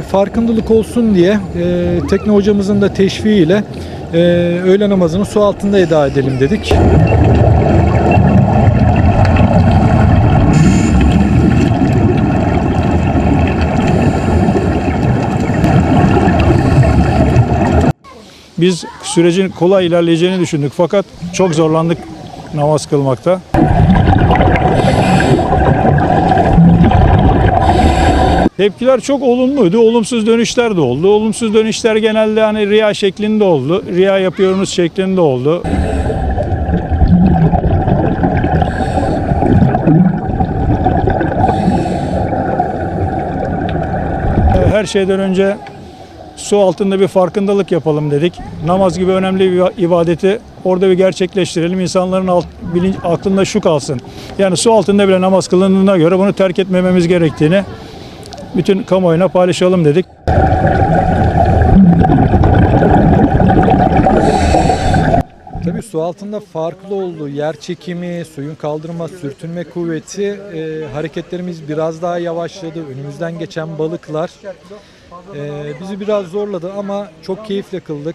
farkındalık olsun diye e, tekne hocamızın da teşviğiyle e, öğle namazını su altında eda edelim dedik. Biz sürecin kolay ilerleyeceğini düşündük fakat çok zorlandık namaz kılmakta. Tepkiler çok olumluydu. Olumsuz dönüşler de oldu. Olumsuz dönüşler genelde hani riya şeklinde oldu. Riya yapıyorsunuz şeklinde oldu. Her şeyden önce su altında bir farkındalık yapalım dedik. Namaz gibi önemli bir ibadeti orada bir gerçekleştirelim. İnsanların alt, bilinç, aklında şu kalsın. Yani su altında bile namaz kılındığına göre bunu terk etmememiz gerektiğini bütün kamuoyuna paylaşalım dedik. Tabii su altında farklı olduğu yer çekimi, suyun kaldırma, sürtünme kuvveti e, hareketlerimiz biraz daha yavaşladı. Önümüzden geçen balıklar e, bizi biraz zorladı ama çok keyifle kıldık.